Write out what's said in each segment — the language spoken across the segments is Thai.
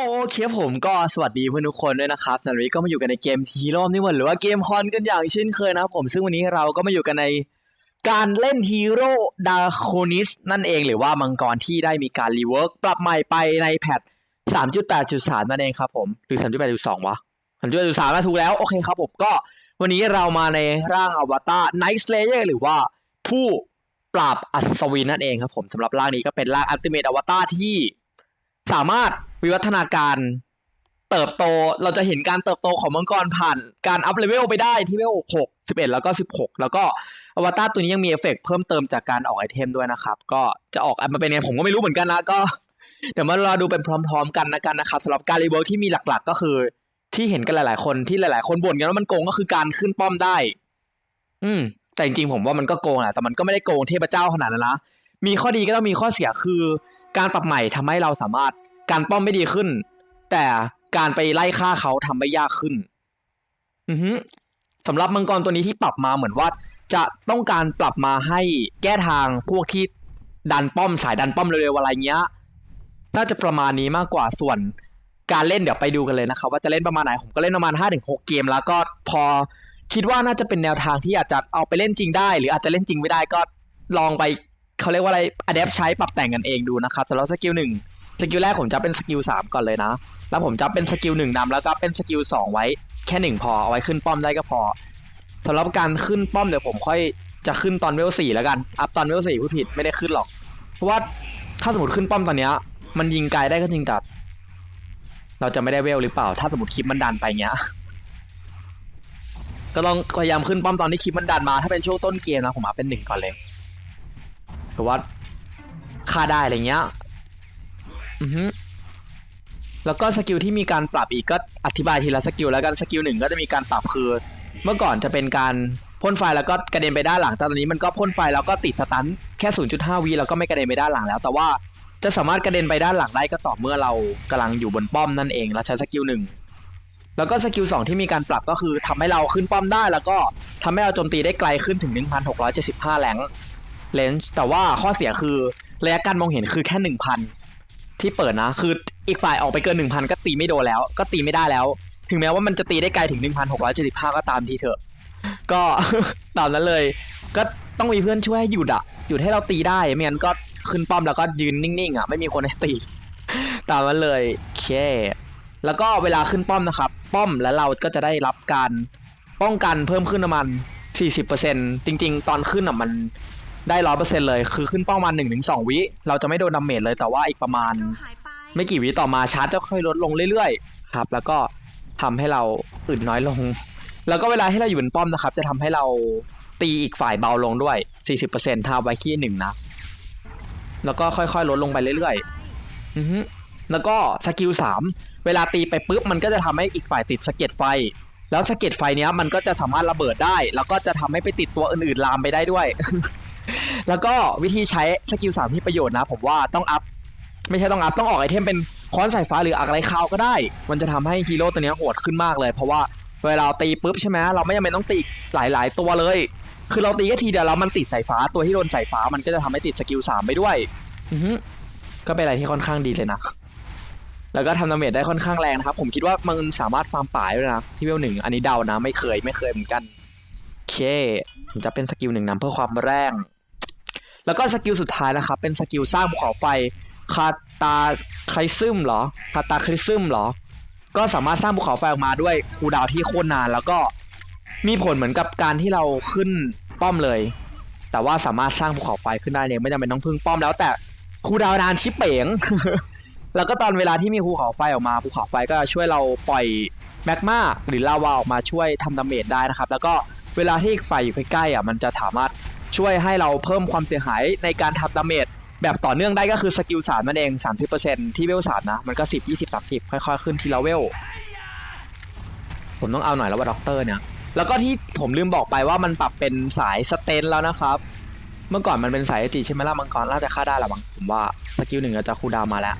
โอเคผมก็สวัสดีเพื่อนทุกคนด้วยนะครับสำหรับวันนี้ก็มาอยู่กันในเกมทีโร่นี่หมดหรือว่าเกมฮอนกันอย่างเช่นเคยนะครับผมซึ่งวันนี้เราก็มาอยู่กันในการเล่นฮีโร่ดาโคนิสนั่นเองหรือว่ามังกรที่ได้มีการรีเวิร์กปรับใหม่ไปในแพท 3.8.3 นั่นเองครับผม หรือ 3.8.2 วะ 3.8.3แล้วถูกแล้ว โอเคครับผมก็วันนี้เรามาในร่างอวตารไนท์สเลเยอร์หรือว่าผู้ปราบอัศวินนั่นเองครับผมสำหรับร่างนี้ก็เป็นร่างอัลติเมทอวตารที่ สามารถวิวัฒนาการเติบโตเราจะเห็นการเติบโตของมังกรผ่านการอัพเลเวลไปได้ที่เลเวล6 11 แล้วก็ 16 แล้วก็อวตารตัวนี้ยังมีเอฟเฟกต์เพิ่มเติมจากการออกไอเทมด้วยนะครับ ก็จะออกมาเป็นไงผมก็ไม่รู้เหมือนกันนะก็ เดี๋ยวมารอดูเป็นพร้อมๆกันนะกันนะครับสำหรับการรีเวิร์กที่มีหลักๆ ก็คือ ที่เห็นกันหลายๆ คนที่หลายๆ คนบ่นกันว่ามันโกงก็คือการขึ้นป้อมได้ อืม แต่จริงๆผมว่ามันก็โกงแหละแต่มันก็ไม่ได้โกงเทพเจ้าขนาดนั้นนะมีข้อดีก็ต้องมีข้อเสียคือ การปรับใหม่ทำให้เราสามารถการป้อมไม่ดีขึ้น แต่การไปไล่ฆ่าเขาทำไม่ยากขึ้น อือฮึสำหรับมังกรตัวนี้ที่ปรับมาเหมือนว่า จะต้องการปรับมาให้แก้ทางพวกที่ดันป้อมสายดันป้อมเร็วๆอะไรเงี้ยน่าจะประมาณนี้มากกว่าส่วนการเล่นเดี๋ยวไปดูกันเลยนะครับว่าจะเล่นประมาณไหนผมก็เล่นประมาณ5-6เกม แล้วก็พอคิดว่าน่าจะเป็นแนวทางที่อาจจะเอาไปเล่นจริงได้ หรืออาจจะเล่นจริงไม่ได้ก็ลองไป เขาเรียกว่าอะไรอัดแอปใช้ปรับแต่งกันเองดูนะครับแต่แล้วสกิลหนึ่งสกิลแรกผมจะเป็นสกิลสามก่อนเลยนะ แล้วผมจะเป็นสกิลหนึ่งนำแล้วก็เป็นสกิลสองไว้แค่หนึ่งพอเอาไว้ขึ้นป้อมได้ก็พอสำหรับการขึ้นป้อมเดี๋ยวผมค่อยจะขึ้นตอนเวลสี่แล้วกันอัพตอนเวลสี่ผู้ผิดไม่ได้ขึ้นหรอก เพราะว่าถ้าสมมติขึ้นป้อมตอนเนี้ย มันยิงไกลได้ก็จริงแต่เราจะไม่ได้เวลหรือเปล่า ถ้าสมมติคลิปมันดันไปเงี้ยก็ต้องพยายามขึ้นป้อมตอนที่คลิปมันดันมา ถ้าเป็นช่วงต้นเกมนะผมเอาเป็นหนึ่งก่อนเลยือว่าฆ่าได้อะไรเงี้ยอือฮึแล้วก็สกิลที่มีการปรับอีกก็อธิบายทีละสกิลแล้วกันสกิลหนึ่งก็จะมีการปรับคือ เมื่อก่อนจะเป็นการพ่นไฟแล้วก็กระเด็นไปด้านหลังแต่ตอนนี้มันก็พ่นไฟแล้วก็ติดสตันแค่ 0.5วิแล้วก็ไม่กระเด็นไปด้านหลังแล้ว แต่ว่าจะสามารถกระเด็นไปด้านหลังได้ก็ต่อเมื่อเรากำลังอยู่บนป้อมนั่นเองแล้วใช้สกิลหนึ่งแล้วก็สกิลสองที่มีการปรับก็คือทำให้เราขึ้นป้อมได้แล้วก็ทำให้เราโจมตีได้ไกลขึ้นถึง 1,675แรง เลนจ์แต่ว่าข้อเสียคือระยะการมองเห็นคือแค่1,000ที่เปิดนะ คืออีกฝ่ายออกไปเกิน1,000ก็ตีไม่โดนแล้ว ก็ตีไม่ได้แล้ว ถึงแม้ว่ามันจะตีได้ไกลถึง1,675ก็ตามทีเถอะ ก็ ตามนั้นเลย ก็ต้องมีเพื่อนช่วยหยุดอะหยุดให้เราตีได้ไม่งั้นก็ขึ้นป้อมแล้วก็ยืนนิ่งๆอะไม่มีคนให้ตี ตามนั้นเลยโอเคแล้วก็เวลาขึ้นป้อมนะครับ ป้อมแล้วเราก็จะได้รับการป้องกันเพิ่มขึ้นประมาณ40%จริง ๆ ตอนขึ้นอะมัน ได้ร้อยเปอร์เซ็นต์เลย คือขึ้นป้อมมาหนึ่งถึงสองวิ เราจะไม่โดนดาเมจเลยแต่ว่าอีกประมาณหายไปไม่กี่วิต่อมาชาร์จจะค่อยลดลงเรื่อยๆครับ แล้วก็ทำให้เราอึดน้อยลง แล้วก็เวลาที่เราอยู่บนป้อมนะครับ จะทำให้เราตีอีกฝ่ายเบาลงด้วย 40%ถ้าไว้ขี้หนึ่งนะ แล้วก็ค่อยๆ ลดลงไปเรื่อยๆอือฮึแล้วก็สกิลสามเวลาตีไปปุ๊บมันก็จะทำให้อีกฝ่ายติดสะเก็ดไฟ แล้วสะเก็ดไฟเนี้ยมันก็จะสามารถระเบิดได้ แล้วก็จะทำให้ไปติดตัวอื่นๆลามไปได้ด้วย แล้วก็วิธีใช้สกิลสามที่ประโยชน์นะ ผมว่าต้องอัพไม่ใช่ต้องอัพต้องออกไอเทมเป็นค้อนสายฟ้าหรืออะไรคาวก็ได้ มันจะทำให้ฮีโร่ตัวนี้โหดขึ้นมากเลย เพราะว่าเวลาตีปุ๊บใช่ไหมเราไม่จำเป็นต้องตีหลาย ๆ ตัวเลย คือเราตีแค่ทีเดียวแล้วมันติดสายฟ้าตัวที่โดนสายฟ้ามันก็จะทำให้ติดสกิลสามไปด้วยอือก็เป็นอะไรที่ค่อนข้างดีเลยนะแล้วก็ทำดาเมจได้ค่อนข้างแรงนะครับ ผมคิดว่ามันสามารถฟาร์มป่าได้วยนะที่เวลหนึ่งอันนี้เดานะ ไม่เคยไม่เคยเหมือนกันโอเคผมจะเป็นสกิลหนึ่งนำเพื่อความแรง แล้วก็สกิลสุดท้ายนะครับ เป็นสกิลสร้างภูเขาไฟคาตาคริซึมเหรอคาตาคริซึมเหรอ ก็สามารถสร้างภูเขาไฟออกมาด้วยคูดาวที่โคตรนาน แล้วก็มีผลเหมือนกับการที่เราขึ้นป้อมเลย แต่ว่าสามารถสร้างภูเขาไฟขึ้นได้เนี่ยไม่จำเป็นต้องพึ่งป้อมแล้วแต่คูดาวนานชิปเป๋ง แล้วก็ตอนเวลาที่มีภูเขาไฟออกมาภูเขาไฟก็จะช่วยเราปล่อยแมกมาหรือลาวาออกมาช่วยทำดาเมจได้นะครับ แล้วก็เวลาที่อีกฝ่ายอยู่ใกล้ๆอะมันจะสามารถ ช่วยให้เราเพิ่มความเสียหายในการทำดาเมจแบบต่อเนื่องได้ก็คือสกิลสามนั่นเอง 30%ที่เวลสามนะ มันก็ 10 20 30 ค่อยๆ ขึ้นทีละเวล ผมต้องเอาหน่อยแล้วว่าด็อกเตอร์เนี่ย แล้วก็ที่ผมลืมบอกไปว่ามันปรับเป็นสายสเตนแล้วนะครับ เมื่อก่อนมันเป็นสายจีใช่ไหมล่ะมังกรน่าจะฆ่าได้ละมั้งผมว่าสกิลหนึ่งจะคูดาวมาแล้ว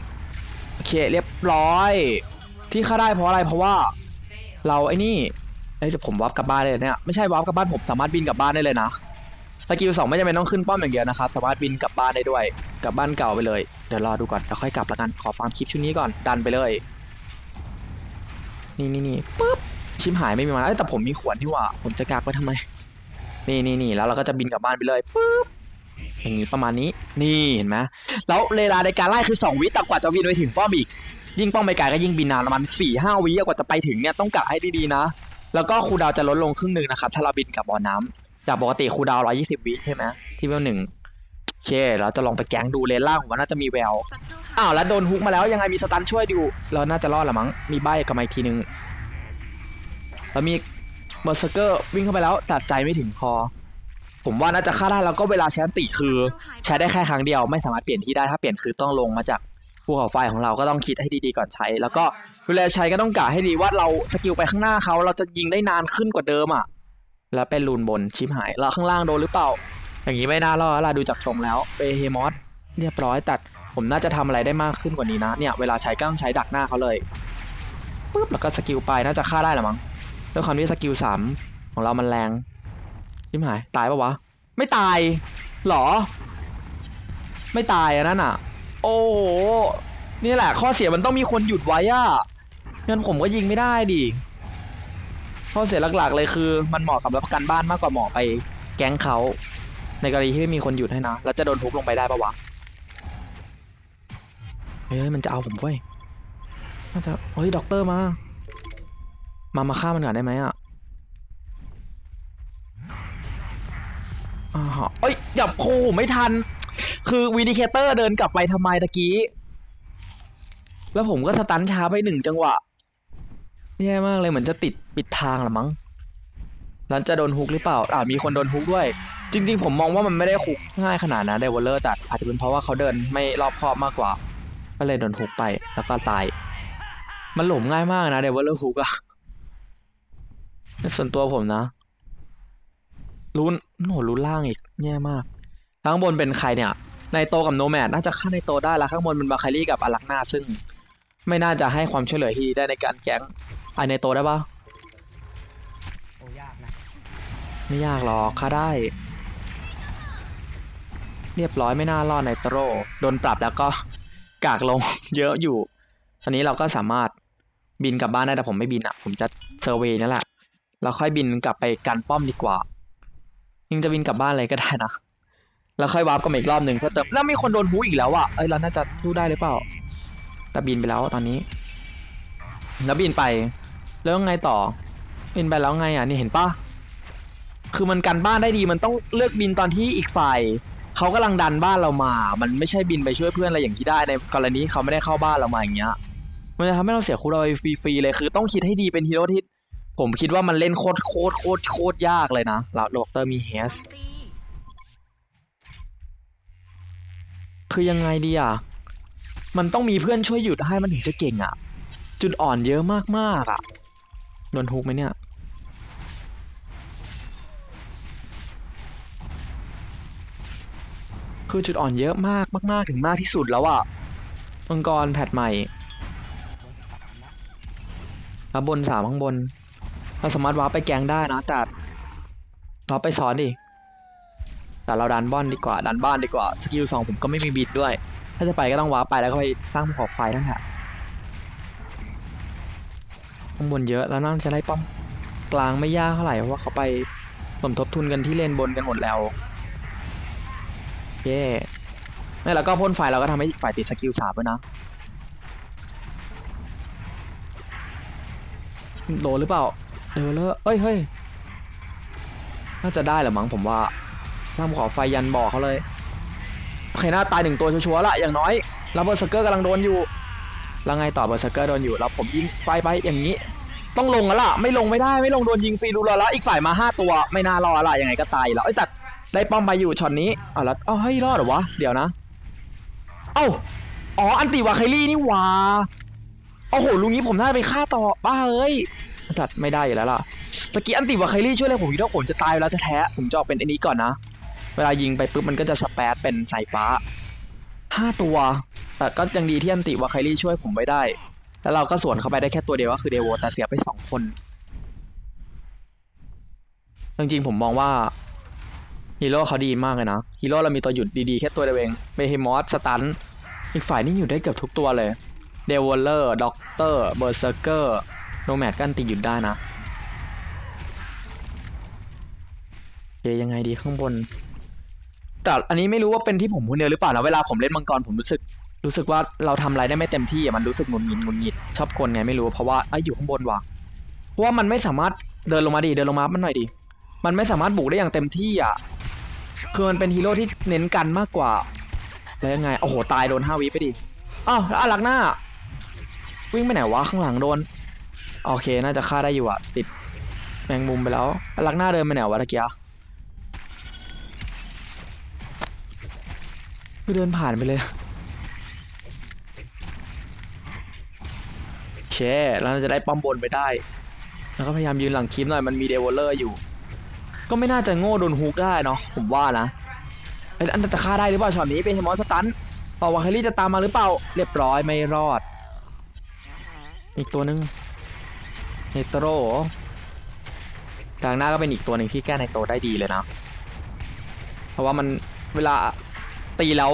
โอเคเรียบร้อย ที่ฆ่าได้เพราะอะไรเพราะว่า เราไอ้นี่เดี๋ยวผมวาร์ปกลับบ้านเลยเนี่ยไม่ใช่วาร์ปกลับบ้านผมสามารถบินกลับบ้านได้เลยนะ สกิลสองไม่จำเป็นต้องขึ้นป้อมอย่างเดียวนะครับ สามารถบินกลับบ้านได้ด้วย กลับบ้านเก่าไปเลย เดี๋ยวรอดูก่อนแล้วค่อยกลับแล้วกัน ขอฟาร์มคลิปชุดนี้ก่อน ดันไปเลย นี่นี่นี่ปุ๊บ ชิมหายไม่มีมาเอ้ยแต่ผมมีขวดที่ว่า ผมจะกักไว้ทำไม นี่นี่นี่แล้วเราก็จะบินกลับบ้านไปเลยปุ๊บอย่างนี้ประมาณนี้ นี่เห็นไหมแล้วเวลาในการไล่คือ 2 วิแต่กว่าจะบินไปถึงป้อมอีก ยิ่งป้อมไปไกลก็ยิ่งบินนานประมาณสี่ห้าวิกว่าจะไปถึงเนี่ยต้องกะให้ดีๆนะ แล้วก็คูดาวจะลดลงครึ่งหนึ่งนะครับถ้าเราบินกับบอน้ำ จากปกติคูลดาวน์120วิใช่ไหมที่เวลหนึ่งโอเค เราจะลองไปแก๊งดูเลนล่างผมว่าน่าจะมีแวว อ้าวแล้วโดนฮุกมาแล้วยังไงมีสตันช่วยดูเราน่าจะรอดละมั้ง มีใบกลับมาอีกทีนึง แล้วมีเบอร์เซอร์เกอร์วิ่งเข้าไปแล้วตัดใจไม่ถึงพอผมว่าน่าจะฆ่าได้แล้วก็เวลาใช้อันติคือ ใช้ได้แค่ครั้งเดียวไม่สามารถเปลี่ยนที่ได้ถ้าเปลี่ยนคือต้องลงมาจากภูเขาไฟของเราก็ต้องคิดให้ดีๆก่อนใช้ แล้วก็เวลาใช้ก็ต้องกะให้ดีว่าเราสกิลไปข้างหน้าเขาเราจะยิงได้นานขึ้นกว่าเดิมอะ แล้วเป็นรูนบนชิมหายแล้วข้างล่างโดนหรือเปล่า อย่างนี้ไม่น่ารอดละดูจากทรงแล้วเปเฮมอสเรียบร้อยตัดผมน่าจะทำอะไรได้มากขึ้นกว่านี้นะเนี่ยเวลาใช้ก็ต้องใช้ดักหน้าเขาเลยปุ๊บแล้วก็สกิลไปน่าจะฆ่าได้หรือมั้งด้วยความที่สกิลสามของเรามันแรงชิมหายตายปะวะ ไม่ตายหรอ ไม่ตายอันนั้นอะ โอ้โหนี่แหละข้อเสียมันต้องมีคนหยุดไว้อะงั้นผมก็ยิงไม่ได้ดิ ข้อเสียหลักๆเลยคือมันเหมาะกับรับประกันบ้านมากกว่าเหมาะไปแก๊งเขาในกรณีที่ไม่มีคนหยุดให้นะแล้วจะโดนทุบลงไปได้ปะวะเฮ้ยมันจะเอาผมเว้ยน่าจะเฮ้ยด็อกเตอร์มา มามาฆ่ามันก่อนได้ไหมอะอ่าฮะเอ้ยจับโคไม่ทัน คือวีดิเคเตอร์เดินกลับไปทำไมตะกี้ แล้วผมก็สตันช้าไปหนึ่งจังหวะ แย่มากเลยเหมือนจะติดปิดทางละมั้งแล้วจะโดนฮุกหรือเปล่าอ่ามีคนโดนฮุกด้วย จริง ๆ ผมมองว่ามันไม่ได้ฮุกง่ายขนาดนั้นเดวอลเลอร์แต่อาจจะเป็นเพราะว่าเขาเดินไม่รอบคอบมากกว่า ก็เลยโดนฮุกไปแล้วก็ตาย มันหลมง่ายมากนะเดวอลเลอร์ฮุกอะส่วนตัวผมนะรุนโหรุนล่างอีกแย่มาก ข้างบนเป็นใครเนี่ยในโตกับโนแมดน่าจะฆ่าในโตได้แล้วข้างบนเป็นบาคารี่กับอารักนาซึ่ง ไม่น่าจะให้ความช่วยเหลือที่ดีได้ในการแก๊งไอในโตได้ปะโอ้ยากนะไม่ยากหรอกฆ่าได้ เรียบร้อยไม่น่ารอดในโตรโดนปรับแล้วก็กากลง เยอะอยู่ตอนนี้เราก็สามารถบินกลับบ้านได้แต่ผมไม่บินอะ ผมจะเซอร์เวย์นั่นแหละเราค่อยบินกลับไปกันป้อมดีกว่ายังจะบินกลับบ้านเลยก็ได้นะแล้วค่อยวาร์ปกลับมาอีกรอบหนึ่งเพื่อเติมแล้วมีคนโดนฮูอีกแล้วอะเอ้ยเราน่าจะสู้ได้หรือเปล่า แต่บินไปแล้วตอนนี้ แล้วบินไป แล้วไงต่อ บินไปแล้วไงอะนี่เห็นปะคือมันกันบ้านได้ดีมันต้องเลือกบินตอนที่อีกฝ่ายเขากำลังดันบ้านเรามา มันไม่ใช่บินไปช่วยเพื่อนอะไรอย่างที่ได้ในกรณีเขาไม่ได้เข้าบ้านเรามาอย่างเงี้ย มันจะทำให้เราเสียคูลดาฟรีๆเลยคือต้องคิดให้ดีเป็นฮีโร่ที่ผมคิดว่ามันเล่นโคตรโคตรโคตรโคตรยากเลยนะแล้วดรมีเฮสคือยังไงดีอะ มันต้องมีเพื่อนช่วยหยุดให้มันถึงจะเก่งอะ จุดอ่อนเยอะมากๆอะโดนทุกไหมเนี่ยคือจุดอ่อนเยอะมากมาก ๆ ถึงมากที่สุดแล้วอะมังกรแพทใหม่แล้วบนสามข้างบน เราสามารถวาร์ปไปแกงได้นะแต่เราไปสอนดิ แต่เราดันบ้อนดีกว่า ดันบ้านดีกว่า สกิลสองผมก็ไม่มีบิดด้วย ถ้าจะไปก็ต้องวาร์ปไปแล้วก็ไปสร้างภูเขาไฟนั่นแหละข้างบนเยอะแล้วน่าจะไล่ป้อมกลางไม่ยากเท่าไหร่เพราะว่าเขาไปสมทบทุนกันที่เลนบนกันหมดแล้วเย่นี่แล้วก็พ่นไฟเราก็ทำให้ฝ่ายติดสกิลสามด้วยนะโดนหรือเปล่าเออเลอะเอ้ยเฮ้ยน่าจะได้แหละมั้งผมว่าทำขอไฟยันบอกเขาเลย เคหน้าตายหนึ่งตัวชัวร์ๆละอย่างน้อยแล้วเบอร์เซอร์เกอร์กำลังโดนอยู่แล้วไงต่อเบอร์เซอร์เกอร์โดนอยู่แล้วผมยิงไฟไปอย่างนี้ ต้องลงแล้วล่ะไม่ลงไม่ได้ไม่ลงโดนยิงฟรีรูแล้วอีกฝ่ายมาห้าตัวไม่น่ารอดละยังไงก็ตายแล้วเอ้ยแต่ได้ป้อมไปอยู่ช็อตนี้อะแล้วเอ้าเฮ้ยรอดเหรอวะเดี๋ยวนะ เอ้าอ๋ออันติวาไคลี่นี่วาโอ้โหลุงนี้ผมน่าไปฆ่าต่อบ้าเอ้ยจัดไม่ได้อยู่แล้วล่ะตะกี้อันติวาไคลี่ช่วยเลยผมคิดว่าผมจะตายแล้วแท้ๆผมจะออกเป็นไอันนี้ก่อนนะ เวลายิงไปปุ๊บมันก็จะสแปดเป็นสายฟ้าห้าตัว แต่ก็ยังดีที่อันติวาไคลี่ช่วยผมไว้ได้ แล้วเราก็สวนเข้าไปได้แค่ตัวเดียวก็คือเดโวแต่เสียไปสองคนจริงๆผมมองว่าฮีโร่เขาดีมากเลยนะฮีโร่เรามีตัวหยุดดีๆ แค่ตัวเดียวเองเบเฮมอสสตันอีกฝ่ายนี่อยู่ได้เกือบทุกตัวเลยเดวอลเลอร์ด็อกเตอร์เบอร์เซอร์เกอร์โนแมดกันติหยุดได้นะเยยังไงดีข้างบน แต่อันนี้ไม่รู้ว่าเป็นที่ผมคนเดียวหรือเปล่านะเวลาผมเล่นมังกรผมรู้สึก รู้สึกว่าเราทำอะไรได้ไม่เต็มที่อะมันรู้สึกหงุดหงิดหงุดหงิดชอบกลไงไม่รู้เพราะว่าไอ้ยอยู่ข้างบนว่ะเพราะว่ามันไม่สามารถเดินลงมาดิเดินลงมามันหน่อยดิมันไม่สามารถบุกได้อย่างเต็มที่อะคือมันเป็นฮีโร่ที่เน้นกันมากกว่าแล้วยังไงโอ้โหตายโดนห้าวิไปดิอ้าวแล้วอารักหน้า วิ่งไปไหนวะข้างหลังโดนโอเคน่าจะฆ่าได้อยู่อะติดแมงมุมไปแล้วอารักหน้าเดินไปไหนวะตะเกีย คือเดินผ่านไปเลยโอเคแล้วเราจะได้ป้อมบนไปได้ แล้วก็พยายามยืนหลังคลิปหน่อยมันมีเดวอลเลอร์อยู่ ก็ไม่น่าจะโง่โดนฮุกได้เนาะผมว่านะเอ้ยอันนั้นจะฆ่าได้หรือเปล่าช็อตนี้เป็นเฮมอสตันต่อวาเคลลี่จะตามมาหรือเปล่า เรียบร้อยไม่รอด อีกตัวหนึ่งเนโตรกลางหน้าก็เป็นอีกตัวหนึ่งที่แก้ในโตได้ดีเลยนะ เพราะว่ามันเวลา ตีแล้ว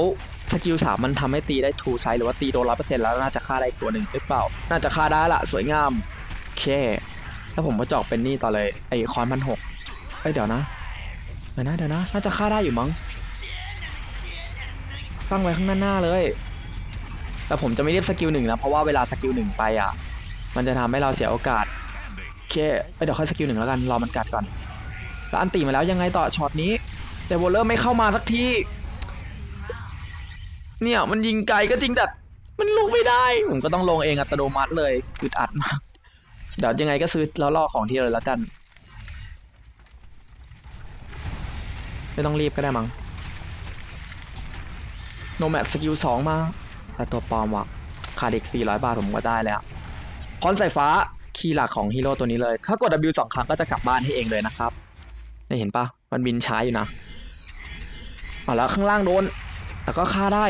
สกิลสามมันทำให้ตีได้ทูไซส์หรือว่าตีโดนร้อยเปอร์เซ็นต์แล้วน่าจะฆ่าได้ตัวหนึ่งหรือเปล่า น่าจะฆ่าได้ละสวยงามโอเค แล้วผมก็จอกเป็นนี่ต่อเลยไอคอนพันหกเอ้ยเดี๋ยวนะเดี๋ยวนะเดี๋ยวนะ น่าจะฆ่าได้อยู่มั้งตั้งไว้ข้างหน้าหน้าเลย แต่ผมจะไม่เรียกสกิลหนึ่งนะ เพราะว่าเวลาสกิลหนึ่งไปอะ มันจะทำให้เราเสียโอกาสโอเคเดี๋ยวค่อยสกิลหนึ่งแล้วกัน รอมันกัดก่อนแล้วอันตีมาแล้วยังไงต่อช็อตนี้เดวอลเลอร์ไม่เข้ามาสักที เนี่ยมันยิงไกลก็จริงแต่มันลงไม่ได้ ผมก็ต้องลงเองอัตโนมัติเลยอึดอัดมากเดี๋ยวยังไงก็ซื้อแล้วล่อของที่เลยแล้วกัน ไม่ต้องรีบก็ได้มั้งโนแมดสกิลสองมา แต่ตัวปลอมว่ะขาดอีก400 บาทผมก็ได้แล้วคอนสายฟ้าคีย์หลักของฮีโร่ตัวนี้เลย ถ้ากด W สองครั้งก็จะกลับบ้านให้เองเลยนะครับได้เห็นปะมันบินช้าอยู่นะอะแล้วข้างล่างโดน แต่ก็ฆ่าได้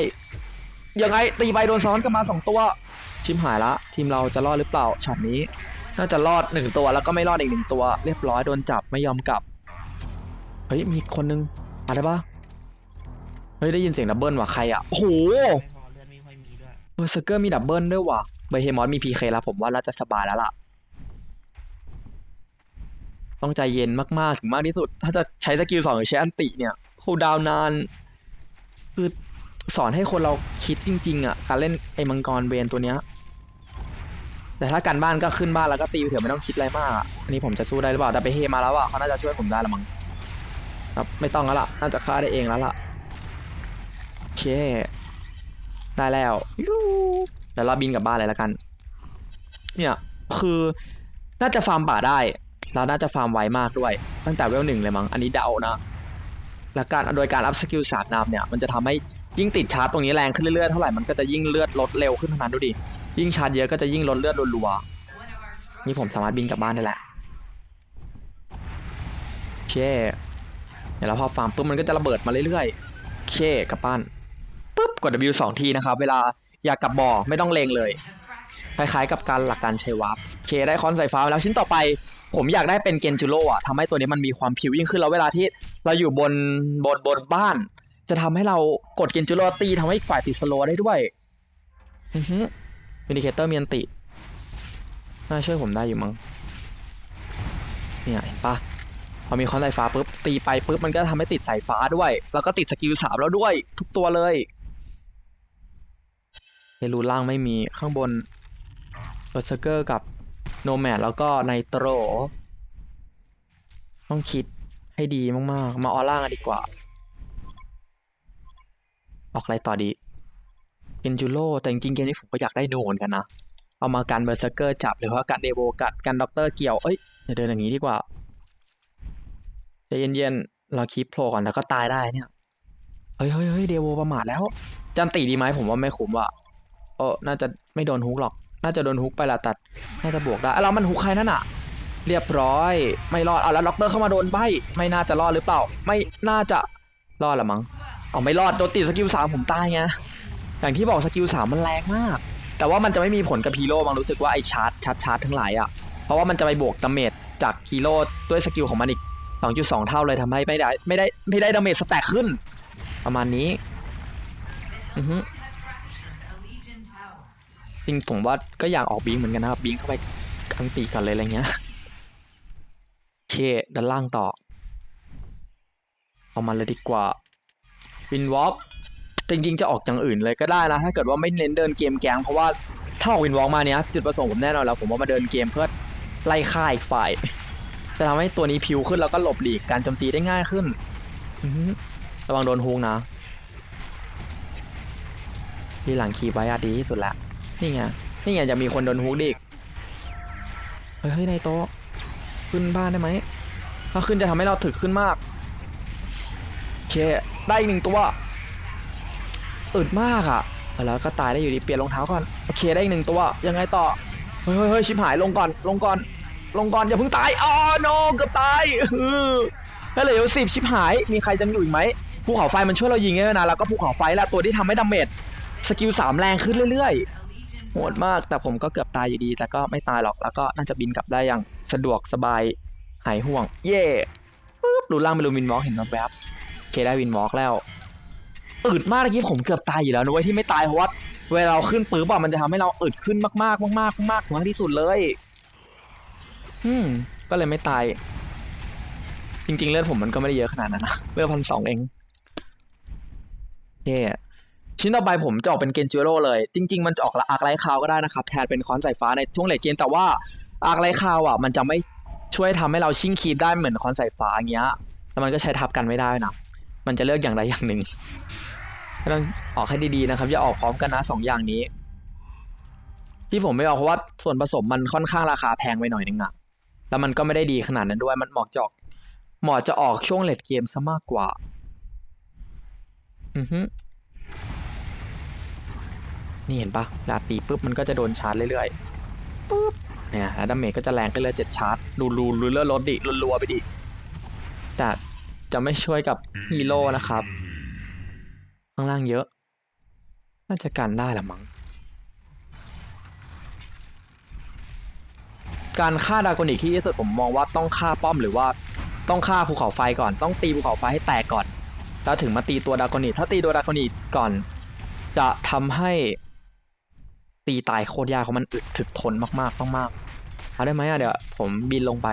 ยังไงตีไปโดนซ้อนกลับมาสองตัว ชิมหายละ ทีมเราจะรอดหรือเปล่าช็อตนี้ น่าจะรอดหนึ่งตัวแล้วก็ไม่รอดอีกหนึ่งตัว เรียบร้อยโดนจับไม่ยอมกลับเฮ้ยมีคนนึงอะไรปะเฮ้ยได้ยินเสียงดับเบิลว่ะใครอะโอ้โหเออยมีด้วยเซอร์เกอร์มีดับเบิลด้วยว่ะเบเฮมอสมีพีเคแล้วผมว่าน่าจะสบายแล้วล่ะ ต้องใจเย็นมากๆถึงมากที่สุด ถ้าจะใช้สกิลสองหรือใช้อันติเนี่ยคูลดาวน์นานคือ สอนให้คนเราคิดจริง ๆ อะ การเล่นไอ้มังกรเวนตัวเนี้ย แต่ถ้าการบ้านก็ขึ้นบ้านแล้วก็ตีไปเถอะไม่ต้องคิดอะไรมากอันนี้ผมจะสู้ได้หรือเปล่า แต่ไปเฮมาแล้วอะเขาน่าจะช่วยผมได้ละมั้งครับไม่ต้องแล้วล่ะ น่าจะฆ่าได้เองแล้วล่ะโอเค ได้แล้วเดี๋ยวเราบินกลับบ้านเลยละกัน เนี่ยคือน่าจะฟาร์มป่าได้แล้วน่าจะฟาร์มไวมากด้วย ตั้งแต่เวลหนึ่งเลยมั้งอันนี้เดานะและการโดยการอัพสกิลสามนามเนี่ยมันจะทำให้ ยิ่งติดชาร์จตรงนี้แรงขึ้นเรื่อยๆเท่าไหร่มันก็จะยิ่งเลือดลดเร็วขึ้นเท่านั้นดูดิ ยิ่งชาร์จเยอะก็จะยิ่งลดเลือดรัวๆนี่ผมสามารถบินกลับบ้านได้แหละโอเคเดี๋ยวเราพอฟาร์มปุ๊บมันก็จะระเบิดมาเรื่อยๆโอเคกลับบ้านปุ๊บกด W สองทีนะครับเวลาอยากกลับบ่อไม่ต้องเลงเลยคล้ายๆกับการหลักการใช้วาร์ปโอเคได้คอนสายฟ้ามาแล้วชิ้นต่อไป ผมอยากได้เป็นเกนจูโร่อะทำให้ตัวนี้มันมีความผิวยิ่งขึ้นแล้วเวลาที่เราอยู่บนบนบนบ้าน จะทำให้เรากดเกนจูโรตีทำให้อีกฝ่ายติดสโลได้ด้วยอือฮึวินดิเคเตอร์มีอันติ น่าช่วยผมได้อยู่มั้งเนี่ยเห็นปะพอมีคอนสายฟ้าปุ๊บตีไปปุ๊บมันก็ทำให้ติดสายฟ้าด้วย แล้วก็ติดสกิลสามแล้วด้วย ทุกตัวเลยเฮลูล่างไม่มีข้างบนเบอร์เซอร์เกอร์กับโนแมดแล้วก็ไนโตรต้องคิดให้ดีมากๆ มาออล่างกันดีกว่า ออกอะไรต่อดีเกนจูโร่แต่จริงเกมนี้ผมก็อยากได้โดนกันนะ เอามากันเบอร์เซอร์เกอร์จับหรือว่ากันเดโวกัดกันด็อกเตอร์เกี่ยว เอ้ยอย่าเดินอย่างนี้ดีกว่าใจเย็นๆเราคีปโผล่ก่อนแล้วก็ตายได้เนี่ยเฮ้ยเฮ้ยเฮ้ยเดโวประมาทแล้ว จันตีดีไหมผมว่าไม่คุ้มว่ะเออน่าจะไม่โดนฮุกหรอก น่าจะโดนฮุกไปละตัด น่าจะบวกได้อะแล้วมันฮุกใครนั่นอะเรียบร้อย ไม่รอดเอาแล้วล็อกเตอร์เข้ามาโดนใบ ไม่น่าจะรอดหรือเปล่า ไม่น่าจะรอดละมั้ง เอาไม่รอดโดนติดสกิลสามผมตายไงอย่างที่บอกสกิลสามมันแรงมาก แต่ว่ามันจะไม่มีผลกับฮีโร่บางรู้สึกว่าไอ้ชาร์จชาร์จชาร์จทั้งหลายอะเพราะว่ามันจะไปบวกดาเมจจากฮีโร่ด้วยสกิลของมันอีก 2.2 เท่าเลยทำให้ไม่ได้ไม่ได้ไม่ได้ดาเมจสแต็กขึ้น ประมาณนี้อือฮึจริงผมว่าก็อยากออกบิงเหมือนกันนะครับบิงเข้าไปอันตีก่อนเลยอะไรเงี้ยโอเคด้านล่างต่อ เอามันเลยดีกว่า วินวอล์กจริงๆจะออกอย่างอื่นเลยก็ได้นะ ถ้าเกิดว่าไม่เน้นเดินเกมแกงเพราะว่าถ้าออกวินวอล์กมาเนี้ยจุดประสงค์ผมแน่นอนแล้วผมว่ามาเดินเกมเพื่อไล่ฆ่าอีกฝ่ายจะทำให้ตัวนี้พิวขึ้นแล้วก็หลบหลีกการโจมตีได้ง่ายขึ้นอื้อหือระวังโดนฮุงนะที่หลังคีบไว้อะดีที่สุดละนี่ไงนี่ไงจะมีคนโดนฮุกดิกเฮ้ยเฮ้ยในโต๊ะขึ้นบ้านได้ไหมถ้าขึ้นจะทำให้เราถึกขึ้นมากโอเค ได้อีกหนึ่งตัวอึดมากอะ่ะแล้วก็ตายได้อยู่ดีเปลี่ยนรองเท้าก่อนโอเคได้อีกหนึ่งตัวยังไงต่อเฮ้ยเฮ้ยชิบหายลงก่อนลงก่อนลงก่อนอย่าเพิ่งตายอ๋อโนเกือบตายอือแล้วเหลือสิบชิบหาย มีใครจังอยู่อีกไหมภูเขาไฟมันช่วยเรายิงได้ด้วยนะแล้วก็ภูเขาไฟแหละตัวที่ทำให้ดาเมจสกิลสามแรงขึ้นเรื่อยๆโหดมากแต่ผมก็เกือบตายอยู่ดี แต่ก็ไม่ตายหรอกแล้วก็น่าจะบินกลับได้อย่างสะดวกสบายหายห่วง เย่ปึ๊บรูล่างเป็นลูมินวอล์กเห็นแวบ เคได้วินวอล์กแล้วอึดมากเมื่อกี้ผมเกือบตายอยู่แล้วนะเว้ยที่ไม่ตายเพราะว่าเวลาเราขึ้นปื้บอะมันจะทำให้เราอึดขึ้นมากๆมากๆมากๆถึงมากที่สุดเลย อืม ก็เลยไม่ตาย จริง ๆ เลือดผมมันก็ไม่ได้เยอะขนาดนั้นนะเลือดพันสองเองเย่ชิ้นต่อไปผมจะออกเป็นเกนจิโร่เลย จริง ๆ มันจะออกละอาร์คไลท์คาวก็ได้นะครับ แทนเป็นคอนสายฟ้าในช่วงเลทเกมแต่ว่าอาร์คไลท์คาวอะ มันจะไม่ช่วยทำให้เราชิ่งคีบได้เหมือนคอนสายฟ้าอย่างเงี้ยแล้วมันก็ใช้ทับกันไม่ได้นะ มันจะเลือกอย่างใดอย่างหนึ่งต้องออกให้ดีๆนะครับอย่าออกพร้อมกันนะสองอย่างนี้ ที่ผมไม่ออกเพราะว่าส่วนผสมมันค่อนข้างราคาแพงไปหน่อยนึงอะแล้วมันก็ไม่ได้ดีขนาดนั้นด้วย มันเหมาะจะออกเหมาะจะออกช่วงเลดเกมซะมากกว่า อือฮึนี่เห็นปะดาตีปุ๊บมันก็จะโดนชาร์จเรื่อยๆปุ๊บเนี่ยแล้วดาเมจก็จะแรงขึ้นเรื่อยเจ็ดชาร์จรูรูรูเลื่อรถดิรัวๆไปดิแต่ จะไม่ช่วยกับฮีโร่นะครับ ข้างล่างเยอะ น่าจะกันได้ละมั้ง การฆ่าดราโกนิกที่ที่สุดผมมองว่าต้องฆ่าป้อมหรือว่าต้องฆ่าภูเขาไฟก่อน ต้องตีภูเขาไฟให้แตกก่อน แล้วถึงมาตีตัวดราโกนิกถ้าตีตัวดราโกนิกก่อน จะทำให้ตีตายโคตรยากเพราะมันอึดถึกทนมากๆมากๆเอาได้ไหมอะเดี๋ยวผมบินลงไป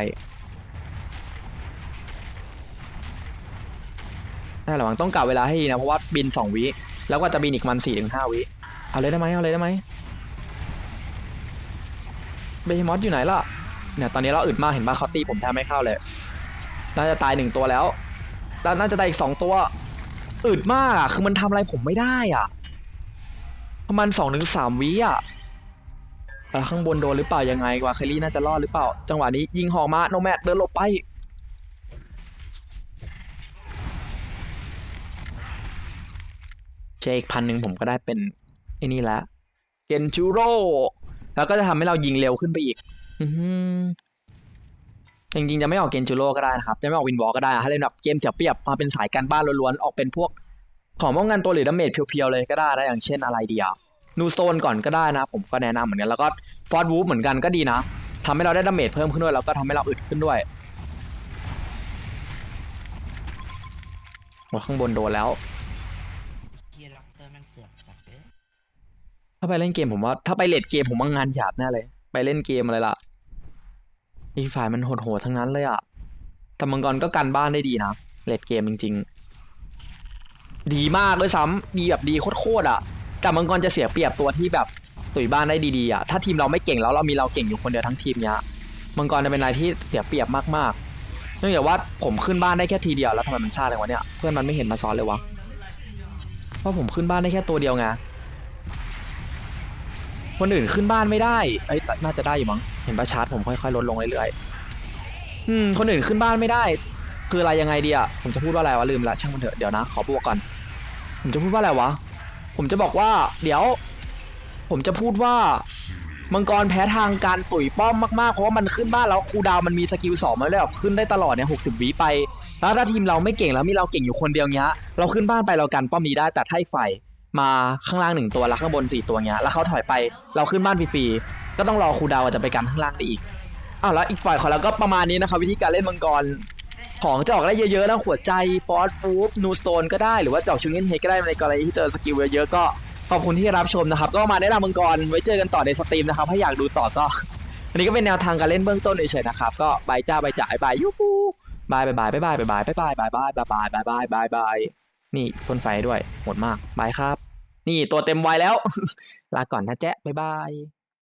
ได้ระวังต้องกะเวลาให้ดีนะเพราะว่าบินสองวิแล้วก็จะบินอีกมันสี่ถึงห้าวิเอาเลยได้ไหมเอาเลยได้ไหมเบย์มอสอยู่ไหนล่ะเนี่ยตอนนี้เราอึดมากเห็นป่ะเขาตีผมแทบไม่เข้าเลยน่าจะตายหนึ่งตัวแล้วแล้วน่าจะตายอีกสองตัวอึดมากอะคือมันทำอะไรผมไม่ได้อะประมาณสองถึงสามวิอะข้างบนโดนหรือเปล่ายังไงวะเคลลี่น่าจะรอดหรือเปล่า จังหวะนี้ยิงหอกมาโนแมดเดินหลบไป เชอีกพันหนึ่งผมก็ได้เป็นไอ้นี่ละเกนจูโร่แล้วก็จะทำให้เรายิงเร็วขึ้นไปอีก อืจริงๆจะไม่ออกเกนจูโร่ก็ได้นะครับ จะไม่ออกวินวอลก็ได้ถ้าเล่นแบบเกมเสียเปรียบมาเป็นสายการบ้านล้วนๆ ออกเป็นพวก ของป้องกันตัวหรือดาเมจเพียวๆเลยก็ได้นะอย่างเช่นอะไรเดีอะนูโซนก่อนก็ได้นะ ผมก็แนะนำเหมือนกันแล้วก็ฟอร์ดวูฟเหมือนกันก็ดีนะทำให้เราได้ดาเมจเพิ่มขึ้นด้วยแล้วก็ทำให้เราอึดขึ้นด้วยว่าข้างบนโดนแล้ว ถ้าไปเล่นเกมผมว่า ถ้าไปเลดเกมผมว่างานหยาบแน่เลย ไปเล่นเกมอะไรล่ะอีกฝ่ายมันโหดๆทั้งนั้นเลยอะแต่มังกรก็กันบ้านได้ดีนะเลดเกมจริง ๆ ดีมากด้วยซ้ำดีแบบดีโคตรๆอะแต่มังกรจะเสียเปรียบตัวที่แบบตุยบ้านได้ดีๆอะถ้าทีมเราไม่เก่งแล้วเรามีเราเก่งอยู่คนเดียวทั้งทีมเนี้ยมังกรจะเป็นอะไรที่เสียเปรียบมากๆเนื่องจากว่าผมขึ้นบ้านได้แค่ทีเดียวแล้วทำไมมันชาเลยวะเนี่ยเพื่อนมันไม่เห็นมาซ้อนเลยวะเพราะผมขึ้นบ้านได้แค่ตัวเดียวไง คนอื่นขึ้นบ้านไม่ได้เอ้ยน่าจะได้อยู่มั้งเห็นประชาร์จผมค่อยๆลดลงเรื่อยๆอืมคนอื่นขึ้นบ้านไม่ได้ คืออะไรยังไงดีอะผมจะพูดว่าอะไรวะลืมละช่างมันเถอะเดี๋ยวนะขอบวกก่อนผมจะพูดว่าอะไรวะผมจะบอกว่า เดี๋ยว ผมจะพูดว่ามังกรแพ้ทางการตุ๋ยป้อมมากๆ เพราะว่ามันขึ้นบ้านแล้วคูลดาวน์มันมีสกิลสองมาเลยแบบขึ้นได้ตลอดเนี่ยหกสิบวิไป แล้วถ้าทีมเราไม่เก่งแล้วมีเราเก่งอยู่คนเดียวเงี้ย เราขึ้นบ้านไปเรากันป้อมนี้ได้แต่ถ้าอีกฝ่าย มาข้างล่างหนึ่งตัวแล้วข้างบนสี่ตัวเงี้ยแล้วเขาถอยไปเราขึ้นบ้านฟรีๆก็ต้องรอครูดาวจะไปกันข้างล่างได้อีกอ้าวแล้วอีกฝ่ายของเราก็ประมาณนี้นะครับวิธีการเล่นมังกรของจะออกได้เยอะๆนะหัวใจฟอสฟูฟนูสโตนก็ได้หรือว่าจอกชูเงินเฮก็ได้ในกรณีที่เจอสกิลเยอะๆก็ขอบคุณที่รับชมนะครับ ก็มาแนะนำมังกรไว้เจอกันต่อในสตรีมนะครับถ้าอยากดูต่อก็อันนี้ก็เป็นแนวทางการเล่นเบื้องต้นเฉยๆนะครับก็บายจ้าบายจ่ายบายยูฮูบายบายบายบายบายบายบายบายบายบายบายบายบายบาย นี่พ่นไฟด้วยหมดมากบายครับ นี่ตัวเต็มวัยแล้ว ลาก่อนนะแจ๊บ๊ายบาย